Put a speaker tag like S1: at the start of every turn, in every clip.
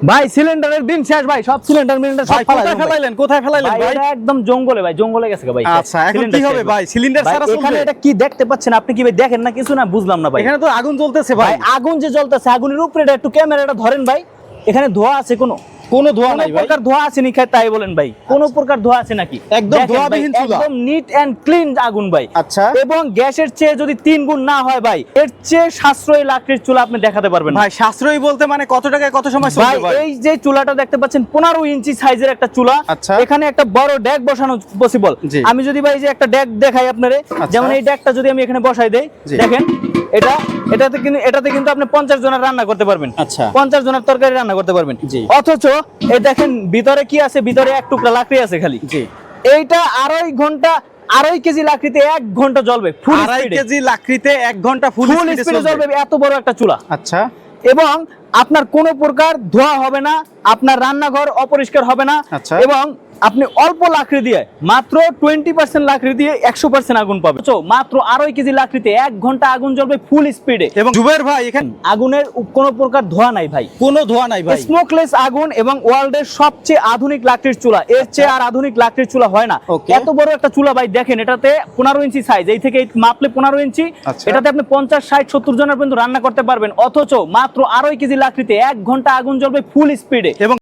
S1: ভাই সিলিন্ডারের দিন শেষ ভাই সব সিলিন্ডার মিলিন্ডার সব
S2: কোথায় ফেলাইলেন? কোথায় ফেলাইলেন
S1: ভাই এটা একদম জঙ্গলে ভাই জঙ্গলে গেছে ভাই।
S2: আচ্ছা, এখন কি হবে ভাই? সিলিন্ডার সারা
S1: এখানে এটা কি দেখতে পাচ্ছেন আপনি কি ভাই? দেখেন না কিছু না বুঝলাম না ভাই।
S2: এখানে তো আগুন জ্বলতেছে
S1: ভাই আগুন যে জ্বলতেছে আগুনের উপরে এটা একটু ক্যামেরাটা ধরেন ভাই। এখানে ধোয়া আছে কোনো?
S2: কোনো ধোয়া নাই ভাই।
S1: প্রকার ধোয়া আছে নি খায় তাই বলেন ভাই। কোন প্রকার ধোয়া আছে নাকি?
S2: একদম চুলা।
S1: একদম নিট এন্ড ক্লিন আগুন ভাই।
S2: আচ্ছা।
S1: এবং গ্যাসের চেয়ে যদি তিন গুণ না হয় ভাই এর চেয়ে সাশ্রয়ী লাকড়ির চুলা আপনি দেখাতে পারবেন।
S2: ভাই সাশ্রয়ী বলতে মানে কত টাকায় কত সময় চলবে ভাই
S1: এই যে চুলাটা দেখতে পাচ্ছেন পনেরো ইঞ্চি সাইজের একটা চুলা।
S2: আচ্ছা।
S1: এখানে একটা বড় ড্যাগ বসানো পসিবল আমি যদি ভাই যে একটা ড্যাগ দেখাই আপনারে
S2: আচ্ছা।
S1: যেমন এই ড্যাগটা যদি আমি এখানে বসাই দেই দেখেন এটা এটাতে কিন্তু এটাতে কিন্তু আপনি পঞ্চাশ জনের রান্না করতে পারবেন।
S2: আচ্ছা।
S1: পঞ্চাশ জনের তরকারি রান্না করতে পারবেন। অথচ এই দেখেন ভিতরে কি আছে? ভিতরে এক টুকরা লাকড়ি আছে খালি। এইটা আড়াই ঘণ্টা আড়াই কেজি লাকড়িতে এক ঘণ্টা জ্বলবে ফুল
S2: আড়াই কেজি লাকড়িতে এক ঘণ্টা ফুল
S1: ফুল স্পিডে জ্বলবে এত বড় একটা চুলা।
S2: আচ্ছা।
S1: এবং আপনার কোনো প্রকার ধোয়া হবে না আপনার রান্নাঘর অপরিষ্কার হবে না।
S2: আচ্ছা।
S1: এবং আপনি অল্প লাকড়ি দিয়ে মাত্র টোয়েন্টি পার্সেন্ট লাকড়ি দিয়ে একশো পার্সেন্ট আগুন পাবে মাত্র আড়াই কেজি লাকড়িতে এক ঘণ্টা আগুন জ্বলবে ফুল স্পিডে
S2: এবং জুবের ভাই এখানে
S1: আগুনের কোনো প্রকার ধোয়া নাই ভাই।
S2: কোনো ধোয়া নাই ভাই।
S1: স্মোকলেস আগুন এবং ওয়ার্ল্ডের সবচেয়ে আধুনিক লাকড়ির চুলা। এর চেয়ে আর আধুনিক লাকড়ির চুলা হয় না। এত বড় একটা চুলা ভাই দেখেন এটাতে পনেরো ইঞ্চি সাইজ এই থেকে মাপলে পনেরো ইঞ্চি।
S2: আচ্ছা।
S1: এটাতে আপনি পঞ্চাশ ষাট সত্তর জনের পর্যন্ত রান্না করতে পারবেন। অথচ মাত্র আড়াই কেজি লাকড়িতে এক ঘণ্টা আগুন জ্বলবে ফুল স্পিডে
S2: এবং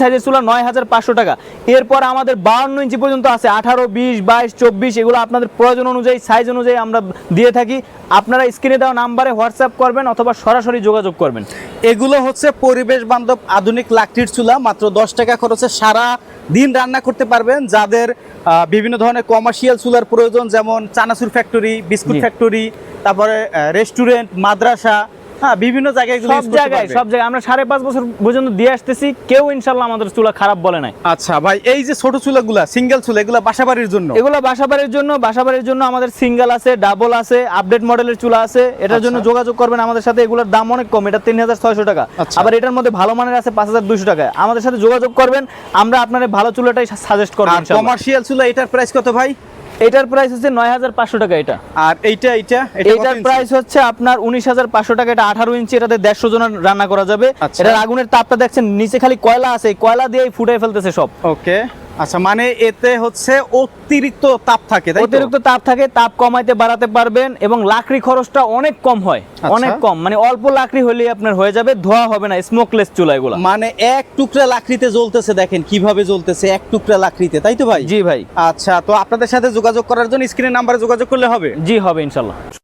S1: সাইজের চুলা নয় হাজার পাঁচশো টাকা। এরপর আমাদের বাউন্ন ইঞ্চি পর্যন্ত আছে আঠারো বিশ বাইশ চব্বিশ এগুলো আপনাদের প্রয়োজন অনুযায়ী সাইজ অনুযায়ী আমরা দিয়ে থাকি। আপনারা স্ক্রিনে দেওয়া নাম্বারে হোয়াটসঅ্যাপ করবেন অথবা সরাসরি যোগাযোগ করবেন।
S2: এগুলো হচ্ছে পরিবেশ বান্ধব আধুনিক লাকড়ির চুলা মাত্র দশ টাকা খরচে সারা দিন রান্না করতে পারবেন। যাদের বিভিন্ন ধরনের কমার্শিয়াল চুলার প্রয়োজন যেমন চানাচুর ফ্যাক্টরি বিস্কুট ফ্যাক্টরি তারপরে রেস্টুরেন্ট মাদ্রাসা হ্যাঁ বিভিন্ন জায়গায়
S1: সব জায়গায় সব জায়গায়। আমরা সাড়ে পাঁচ বছর পর্যন্ত দিয়ে আসতেছি কেউ ইনশাল্লাহ আমাদের চুলা খারাপ বলে নাই।
S2: আচ্ছা ভাই এই যে ছোট চুলাগুলা সিঙ্গেল চুলা এগুলা বাসাবাড়ির জন্য?
S1: এগুলো বাসাবাড়ির জন্য বাসাবাড়ির জন্য আমাদের সিঙ্গেল আছে ডাবল আছে আপডেট মডেলের চুলা আছে। এটার জন্য
S2: আচ্ছা।
S1: যোগাযোগ করবেন আমাদের সাথে এগুলোর দাম অনেক কম এটা তিন হাজার ছয়শো টাকা।
S2: আচ্ছা।
S1: আবার এটার মধ্যে ভালো মানের আছে পাঁচ হাজার দুশো টাকা আমাদের সাথে যোগাযোগ করবেন আমরা আপনার ভালো চুলাটাই সাজেস্ট করব
S2: কমার্শিয়াল চুলা এটার প্রাইস কত ভাই?
S1: এটার প্রাইস হচ্ছে নয় হাজার পাঁচশো টাকা এটা।
S2: আর এইটা এইটা এটা
S1: এটার প্রাইস হচ্ছে আপনার উনিশ হাজার পাঁচশো টাকা এটা আঠারো ইঞ্চি এটাতে দেড়শো জনের রান্না করা যাবে।
S2: আচ্ছা।
S1: এটার আগুনের তাপটা দেখছেন নিচে খালি কয়লা আছে কয়লা দিয়েই ফুটাই ফেলতেছে সব।
S2: ওকে আচ্ছা মানে এতে হচ্ছে অতিরিক্ত তাপ থাকে
S1: অতিরিক্ত তাপ থাকে তাপ কমাইতে বাড়াতে পারবেন এবং লাকড়ি খরচটা অনেক কম হয়
S2: আচ্ছা।
S1: অনেক কম। মানে অল্প লাকড়ি হলেই আপনার হয়ে যাবে ধোয়া হবে না স্মোকলেস চুলা এগুলো
S2: মানে এক টুকরা লাকড়িতে জ্বলতেছে দেখেন কীভাবে জ্বলতেছে এক টুকরা লাকড়িতে তাই তো ভাই?
S1: জি ভাই।
S2: আচ্ছা তো আপনাদের সাথে যোগাযোগ করার জন্য স্ক্রিনের নাম্বারে যোগাযোগ করলে হবে?
S1: জি হবে ইনশাল্লাহ।